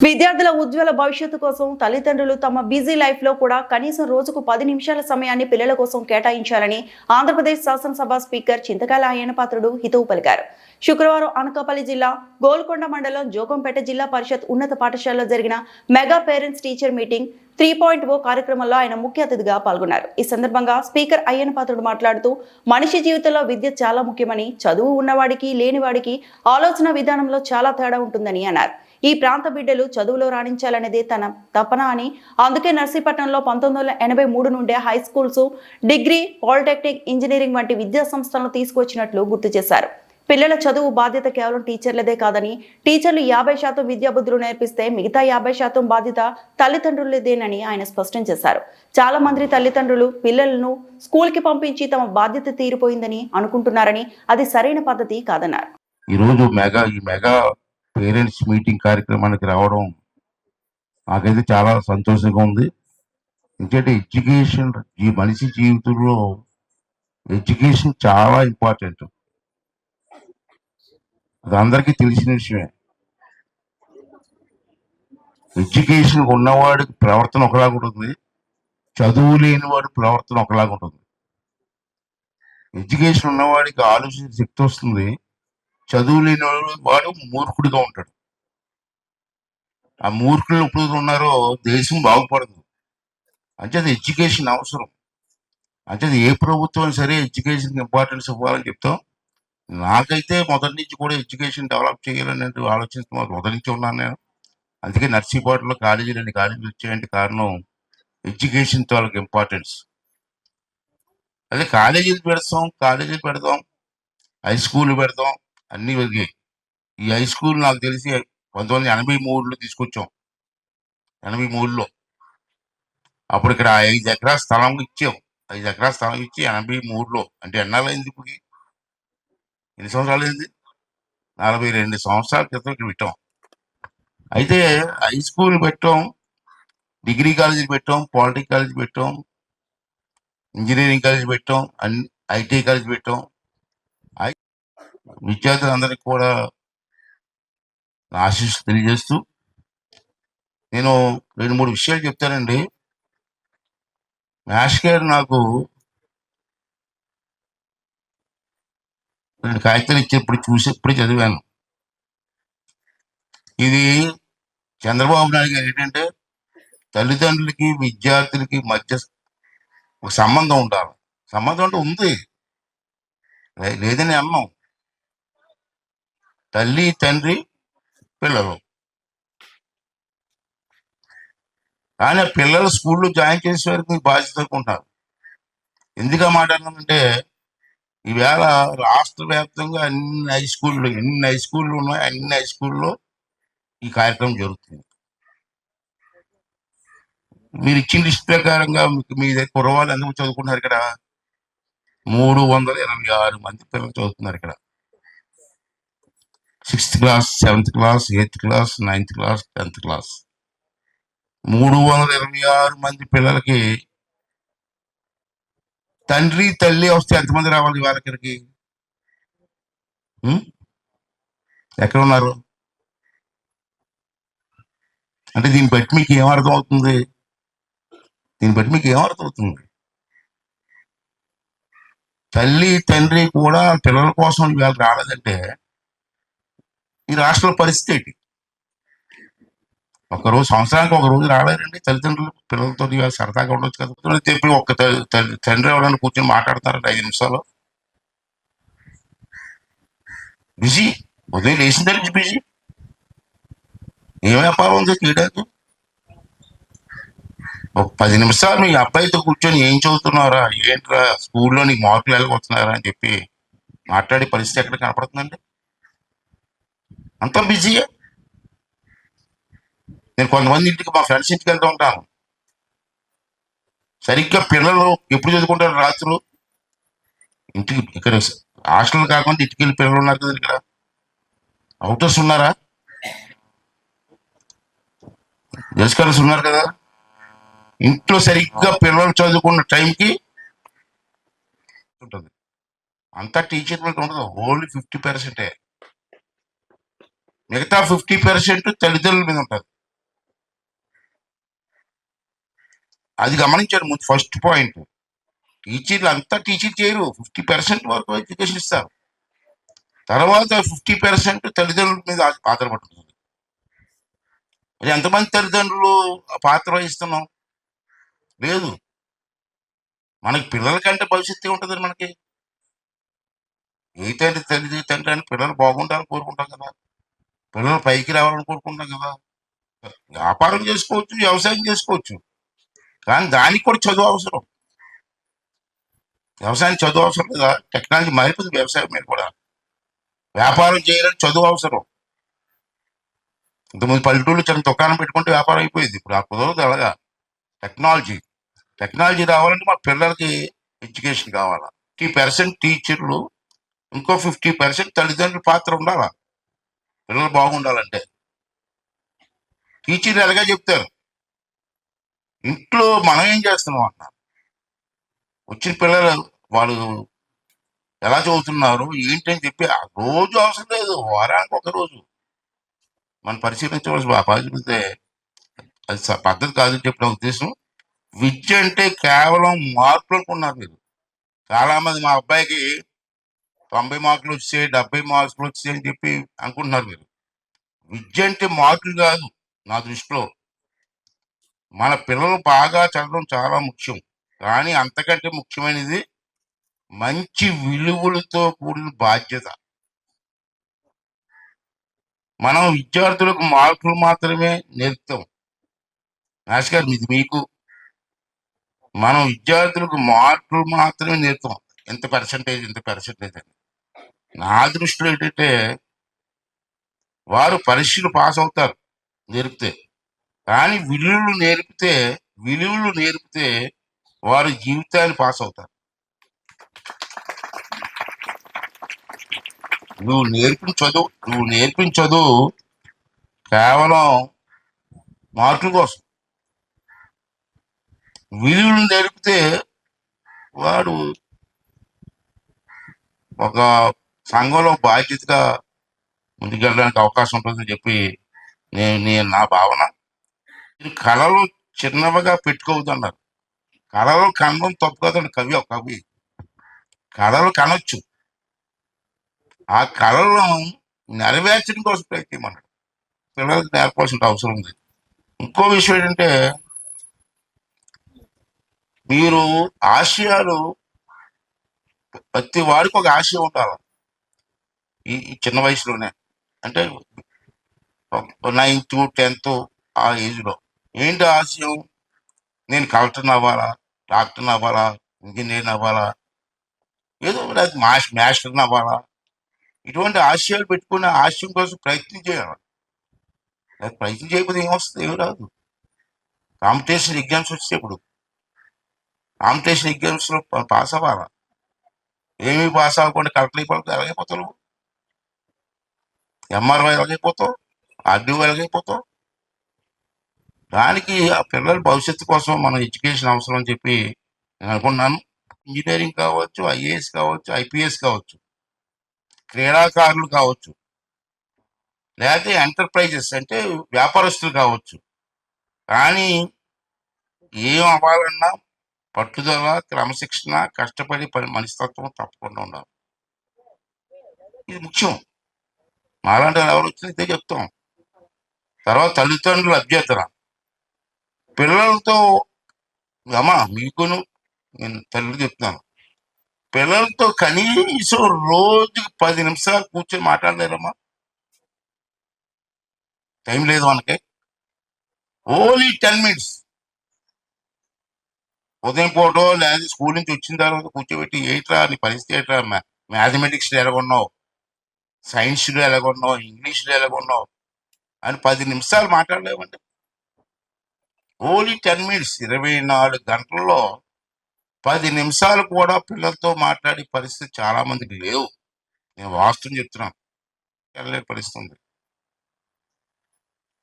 విద్యార్థుల ఉజ్వల భవిష్యత్తు కోసం తల్లిదండ్రులు తమ బిజీ లైఫ్లో కూడా కనీసం రోజుకు పది నిమిషాల సమయాన్ని పిల్లల కోసం కేటాయించాలని ఆంధ్రప్రదేశ్ శాసనసభ స్పీకర్ చింతకాయల అయ్యనపాత్రుడు హితవు పలికారు. శుక్రవారం అనకాపల్లి జిల్లా గోల్కొండ మండలం జోగంపేట జిల్లా పరిషత్ ఉన్నత పాఠశాలలో జరిగిన mega parents teacher meeting three point O కార్యక్రమంలో ఆయన ముఖ్య అతిథిగా పాల్గొన్నారు. ఈ సందర్భంగా స్పీకర్ అయ్యన పాత్రుడు మాట్లాడుతూ మనిషి జీవితంలో విద్య చాలా ముఖ్యమని చదువు ఉన్నవాడికి లేనివాడికి ఆలోచన విధానంలో చాలా తేడా ఉంటుందని అన్నారు. ఈ ప్రాంత బిడ్డలు చదువులో రాణించాలనేదే తన తపన అని అందుకే నర్సీపట్నంలో పంతొమ్మిది వందల ఎనభై మూడు నుండే high schools degree polytechnic engineering వంటి విద్యా సంస్థలను తీసుకొచ్చినట్లు గుర్తు చేశారు. పిల్లల చదువు బాధ్యత కేవలం టీచర్లదే కాదని టీచర్లు యాభై శాతం విద్యాబుద్ధులు నేర్పిస్తే మిగతా యాభై శాతం బాధ్యత తల్లిదండ్రులదేనని ఆయన స్పష్టం చేశారు. చాలా మంది తల్లిదండ్రులు పిల్లలను స్కూల్కి పంపించి తమ బాధ్యత తీరిపోయిందని అనుకుంటున్నారని అది సరైన పద్ధతి కాదన్నారు. ఈరోజు మెగా ఈ మెగా పేరెంట్స్ మీటింగ్ కార్యక్రమానికి రావడం నాకైతే చాలా సంతోషంగా ఉంది. ఎందుకంటే ఎడ్యుకేషన్ ఈ మనిషి జీవితంలో ఎడ్యుకేషన్ చాలా ఇంపార్టెంట్. అది అందరికీ తెలిసిన విషయమే. ఎడ్యుకేషన్ ఉన్నవాడికి ప్రవర్తన ఒకలాగా ఉంటుంది. చదువు లేనివాడి ప్రవర్తన ఒకలాగా ఉంటుంది. ఎడ్యుకేషన్ ఉన్నవాడికి ఆలోచన శక్తి వస్తుంది. చదువు లేని వాడు- వాడు మూర్ఖుడిగా ఉంటాడు. ఆ మూర్ఖులు ఎప్పుడు ఉన్నారో దేశం బాగుపడదు. అంటే అది ఎడ్యుకేషన్ అవసరం. అంటే అది ఏ ప్రభుత్వం సరే ఎడ్యుకేషన్ ఇంపార్టెన్స్ ఇవ్వాలని చెప్తాం. నాకైతే మొదటి నుంచి కూడా ఎడ్యుకేషన్ డెవలప్ చేయాలని ఆలోచిస్తూ మొదటి నుంచి ఉన్నాను నేను. అందుకే నర్సీపాటులో కాలేజీలు అన్ని కాలేజీలు వచ్చాయంటే కారణం ఎడ్యుకేషన్ వాళ్ళకి ఇంపార్టెన్స్. అదే కాలేజీలు పెడతాం కాలేజీలు పెడతాం హై స్కూల్ పెడతాం అన్ని ఒరిగాయి ఈ హై స్కూల్ నాకు తెలిసి పంతొమ్మిది వందల ఎనభై మూడులో తీసుకొచ్చాం. ఎనభై మూడులో. అప్పుడు ఇక్కడ ఐదు ఎకరాల స్థలం ఇచ్చాం. ఐదు ఎకరాల స్థలం ఇచ్చి ఎనభై మూడులో. అంటే ఎన్నాళ్ళైంది ఇప్పుడు ఎన్ని సంవత్సరాలు అయింది? నలభై రెండు సంవత్సరాల క్రితం ఇక్కడ పెట్టాం. అయితే హై స్కూల్ పెట్టాం. డిగ్రీ కాలేజీ పెట్టాం. పాలిటెక్ కాలేజీ పెట్టాం. ఇంజనీరింగ్ కాలేజీ పెట్టాం. అన్ని ఐటీ కాలేజీ పెట్టాం. విద్యార్థులందరికీ కూడా నా ఆశీస్సు తెలియజేస్తూ నేను రెండు మూడు విషయాలు చెప్తానండి. మ్యాష్ గారు నాకు రెండు కాగితాలు ఇచ్చినప్పుడు చూసి ఇప్పుడు చదివాను. ఇది చంద్రబాబు నాయుడు గారు ఏంటంటే తల్లిదండ్రులకి విద్యార్థులకి మధ్య ఒక సంబంధం ఉండాలి. సంబంధం అంటే ఉంది. లేదని అన్నాం తల్లి తండ్రి పిల్లలు. కానీ పిల్లలు స్కూల్లో జాయిన్ చేసే వరకు మీ బాధ్యత అనుకుంటున్నారు ఎందుకు మాట్లాడినామంటే ఈవేళ రాష్ట్ర వ్యాప్తంగా అన్ని హై స్కూళ్ళు ఎన్ని హై స్కూళ్ళు ఉన్నాయి అన్ని హై స్కూల్లో ఈ కార్యక్రమం జరుగుతుంది. మీరు ఇచ్చిన లిస్ట్ ప్రకారంగా మీకు మీ దగ్గర కుర్రవాళ్ళు ఎంతమంది చదువుకుంటున్నారు ఇక్కడ? మూడు వందల ఇరవై ఆరు మంది పిల్లలు చదువుతున్నారు ఇక్కడ. Sixth class seventh class eighth class ninth class tenth class. మూడు వందల ఇరవై ఆరు మంది పిల్లలకి తండ్రి తల్లి వస్తే ఎంతమంది రావాలి వాళ్ళ ఇక్కడికి ఎక్కడ ఉన్నారు? అంటే దీన్ని బట్టి మీకు ఏమర్థం అర్థం అవుతుంది? దీన్ని బట్టి మీకు ఏమర్థం అర్థం అవుతుంది? తల్లి తండ్రి కూడా పిల్లల కోసం వీళ్ళకి రాలేదంటే ఈ రాష్ట్ర పరిస్థితి ఏంటి? ఒక రోజు సంవత్సరానికి ఒక రోజు రాలేరండి తల్లిదండ్రులు పిల్లలతో సరదాగా ఉండొచ్చు కదా. చెప్పి ఒక తండ్రి ఎవరైనా కూర్చొని మాట్లాడతారండి ఐదు నిమిషాలు. బిజీ. ఉదయం లేచిన దగ్గర బిజీ. ఏ వ్యాపారం ఉంది చేయడానికి? ఒక పది నిమిషాలు మీ అబ్బాయితో కూర్చొని ఏం చదువుతున్నారా ఏంట్రా? స్కూల్లో నీకు మార్కులు వెళ్ళగొస్తున్నారా అని చెప్పి మాట్లాడే పరిస్థితి ఎక్కడ కనపడుతుందండి? అంతా బిజీయే నేను కొంతమంది ఇంటికి మా ఫ్రెండ్స్ ఇంటికి వెళ్తూ ఉంటాను. సరిగ్గా పిల్లలు ఎప్పుడు చదువుకుంటారు రాత్రులు? ఇంటికి ఇక్కడ హాస్టల్ కాకుండా ఇంటికి వెళ్ళి పిల్లలు ఉన్నారు కదా ఇక్కడ. అవుటర్స్ ఉన్నారా? తెలుసుకోవాల్సి ఉన్నారు కదా. ఇంట్లో సరిగ్గా పిల్లలు చదువుకున్న టైంకి ఉంటుంది. అంతా టీచర్ మీద ఉండదు. ఓన్లీ ఫిఫ్టీ పర్సెంటే. మిగతా ఫిఫ్టీ పర్సెంట్ తల్లిదండ్రుల మీద ఉంటుంది. అది గమనించారు ముందు ఫస్ట్ పాయింట్. టీచర్లు అంతా టీచర్ చేయరు. ఫిఫ్టీ పర్సెంట్ వరకు ఎడ్యుకేషన్ ఇస్తారు. తర్వాత ఫిఫ్టీ పర్సెంట్ తల్లిదండ్రుల మీద ఆధారపడుతుంది. మరి ఎంతమంది తల్లిదండ్రులు పాత్ర వహిస్తున్నాం? లేదు. మనకి పిల్లల కంటే భవిష్యత్తు ఉంటుంది మనకి. ఏ తండ్రి తల్లి తండ్రి అని పిల్లలు బాగుండాలని కోరుకుంటాం కదా. పిల్లలు పైకి రావాలని కదా. వ్యాపారం చేసుకోవచ్చు వ్యవసాయం చేసుకోవచ్చు. కానీ దానికి కూడా చదువు అవసరం. వ్యవసాయం చదువు అవసరం కదా టెక్నాలజీ మారిపోతుంది వ్యవసాయం మీద కూడా. వ్యాపారం చేయాలని చదువు అవసరం. ఇంతకుముందు పల్లెటూళ్ళు చిన్న దుకాణం పెట్టుకుంటే వ్యాపారం అయిపోయింది. ఇప్పుడు ఆ కుదరదు అలాగా. టెక్నాలజీ. టెక్నాలజీ రావాలంటే మా పిల్లలకి ఎడ్యుకేషన్ కావాలా. ఫిఫ్టీ పర్సెంట్ టీచర్లు ఇంకో ఫిఫ్టీ పర్సెంట్ తల్లిదండ్రుల పాత్ర ఉండాలా? పిల్లలు బాగుండాలంటే. టీచర్లు ఎలాగా చెప్తారు? ఇంట్లో మనం ఏం చేస్తున్నాం అన్న వచ్చిన పిల్లలు వాళ్ళు ఎలా చదువుతున్నారు ఏంటి అని చెప్పి ఆ రోజు అవసరం లేదు వారానికి ఒక రోజు. మనం పరిశీలించవలసి ఆ అది పద్ధతి కాదని చెప్పిన ఉద్దేశం. విద్య అంటే కేవలం మార్పులు అనుకున్నారు మీరు. చాలా మంది మా అబ్బాయికి తొంభై మార్కులు వచ్చాయి డెబ్బై మార్కులు వచ్చాయి అని చెప్పి అనుకుంటున్నారు మీరు. విద్య అంటే మార్కులు కాదు నా దృష్టిలో. మన పిల్లలు బాగా చదవడం చాలా ముఖ్యం. కానీ అంతకంటే ముఖ్యమైనది మంచి విలువలతో కూడిన బాధ్యత. మనం విద్యార్థులకు మార్కులు మాత్రమే నేర్పుతాం. నాష్ గారు ఇది మీకు. మనం విద్యార్థులకు మార్కులు మాత్రమే నేర్పుతాం. ఎంత పర్సంటేజ్ ఎంత పర్సంటేజ్ అని. నా దృష్టిలో ఏంటంటే వారు పరీక్షలు పాస్ అవుతారు నేర్పితే. కానీ విలువలు నేర్పితే విలువలు నేర్పితే వారు జీవితాన్ని పాస్ అవుతారు నువ్వు నేర్పిన చదువు నువ్వు నేర్పిన చదువు కేవలం మార్కుల కోసం. విలువలు నేర్పితే వాడు ఒక సంఘంలో బాధ్యతగా ముందుకెళ్ళడానికి అవకాశం ఉంటుందని చెప్పి నేను నేను నా భావన. ఇది కళలు చిన్నవిగా పెట్టుకోవద్దన్నారు. కళలు కనడం తప్పు కదండి కవి ఒక కవి. కళలు కనొచ్చు. ఆ కళలను నెరవేర్చడం కోసం ప్రయత్నమన్నాడు పిల్లలకు నేర్పాల్సిన అవసరం ఉంది. ఇంకో విషయం ఏంటంటే మీరు ఆశయాలు ప్రతి వాడికి ఒక ఆశయం ఉండాలి. ఈ చిన్న వయసులోనే. అంటే నైన్త్ టెన్త్ ఆ ఏజ్లో ఏంటి ఆశయం? నేను కలెక్టర్ అవ్వాలా? డాక్టర్ అవ్వాలా? ఇంజనీర్ అవ్వాలా? ఏదో నాకు మాస్ మాస్టర్ అవ్వాలా? ఇటువంటి ఆశయాలు పెట్టుకుని ఆశయం కోసం ప్రయత్నం చేయాలి. నాకు ప్రయత్నం చేయకపోతే ఏమొస్తుంది? ఏమి రాదు. కాంపిటీషన్ ఎగ్జామ్స్ వచ్చేప్పుడు. కాంపిటీషన్ ఎగ్జామ్స్లో పాస్ అవ్వాలా? ఏమీ పాస్ అవ్వకుండా కలెక్టర్ అయిపోతే అలాగే నువ్వు ఎంఆర్ఓ ఎలాగైపోతావు ఆర్డీఓ ఎలాగైపోతావు దానికి ఆ పిల్లల భవిష్యత్తు కోసం మన ఎడ్యుకేషన్ అవసరం అని చెప్పి నేను అనుకున్నాను ఇంజనీరింగ్ కావచ్చు ఐఏఎస్ కావచ్చు ఐపీఎస్ కావచ్చు క్రీడాకారులు కావచ్చు లేకపోతే ఎంటర్ప్రైజెస్ అంటే వ్యాపారస్తులు కావచ్చు. కానీ ఏం అవ్వాలన్నా పట్టుదల క్రమశిక్షణ కష్టపడి పని మనస్తత్వం తప్పకుండా ఉండాలి. ఇది ముఖ్యం. మాలాంటి వాళ్ళు ఎవరు వచ్చినా ఇదే చెప్తాం. తర్వాత తల్లిదండ్రుల అభ్యర్థన. పిల్లలతో అమ్మా మీకును నేను తల్లి చెప్తాను పిల్లలతో కనీసం రోజుకి పది నిమిషాలు కూర్చొని మాట్లాడలేరమ్మా. టైం లేదు మనకి. Only ten minutes. ఉదయం పూట లేదా స్కూల్ నుంచి వచ్చిన తర్వాత కూర్చోబెట్టి ఏట్రా నీ పరిస్థితి ఏట్రా? మ్యాథమెటిక్స్ ఎలాగొన్నావు? సైన్స్లో ఎలాగొన్నావు? ఇంగ్లీష్లో ఎలాగొన్నావు? అని పది నిమిషాలు మాట్లాడలేమండి. ఓన్లీ టెన్ మినిట్స్ ఇరవై నాలుగు గంటల్లో పది నిమిషాలు కూడా పిల్లలతో మాట్లాడే పరిస్థితి చాలా మందికి లేవు. నేను వాస్తవం చెప్తున్నాను. వెళ్ళలేని పరిస్థితి ఉంది.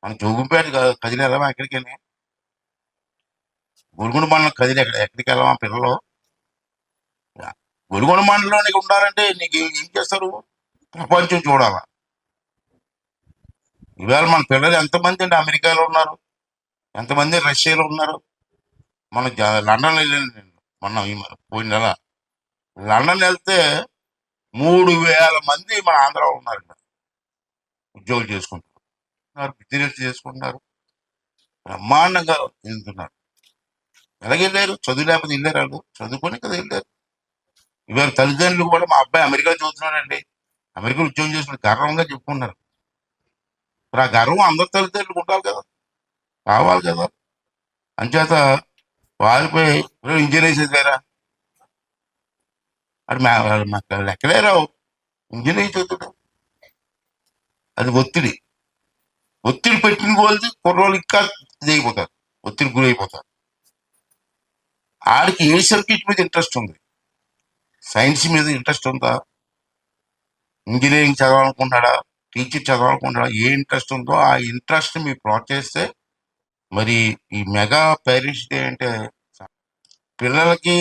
మన జోగుంపేట కదిలి వెళ్ళమా ఎక్కడికని వెళ్ళి? మండలం కదిలి ఎక్కడ ఎక్కడికి వెళ్ళమా పిల్లలు? గురుగుండ మండలంలోనికి ఉండాలంటే నీకు ఏం చేస్తారు? ప్రపంచం చూడాలా? ఇవాళ మన పిల్లలు ఎంతమంది అండి అమెరికాలో ఉన్నారు? ఎంతమంది రష్యాలో ఉన్నారు? మన లండన్ వెళ్ళాను నేను మొన్న పోయిన నెల. లండన్ వెళ్తే మూడు వేల మంది మన ఆంధ్రాలో ఉన్నారు ఇక్కడ. ఉద్యోగులు చేసుకుంటున్నారు బిజినెస్ చేసుకుంటున్నారు బ్రహ్మాండంగా తింటున్నారు. ఎలాగెళ్ళారు చదువు లేకపోతే వెళ్ళారు వాళ్ళు. చదువుకొని కదా వెళ్ళారు. ఇవాళ తల్లిదండ్రులు కూడా మా అబ్బాయి అమెరికా చదువుతున్నాడండి. అమెరికా ఉద్యోగం చేసుకుని గర్వంగా చెప్పుకున్నారు మరి ఆ గర్వం అందరి తల్లిదండ్రులు ఉండాలి కదా? కావాలి కదా? అంచేత వారిపై ఇంజనీర్ చదివారా అది మా మాకు లెక్కలే రావు. ఇంజనీర్ చదువుతాడు. అది ఒత్తిడి. ఒత్తిడి పెట్టిన వాళ్ళది కుర్రోళ్ళు ఇంకా ఇదైపోతారు ఒత్తిడి గురైపోతారు ఆడికి ఏ సబ్జెక్ట్ మీద ఇంట్రెస్ట్ ఉంది? సైన్స్ మీద ఇంట్రెస్ట్ ఉందా? ఇంజనీరింగ్ చదవాలనుకుంటాడా టీచర్ చదవాలనుకుంటాడా ఏ ఇంట్రెస్ట్ ఉందో ఆ ఇంట్రెస్ట్ మీరు ప్రోత్సహిస్తే మరి ఈ మెగా పేరెంట్స్ డే అంటే పిల్లలకి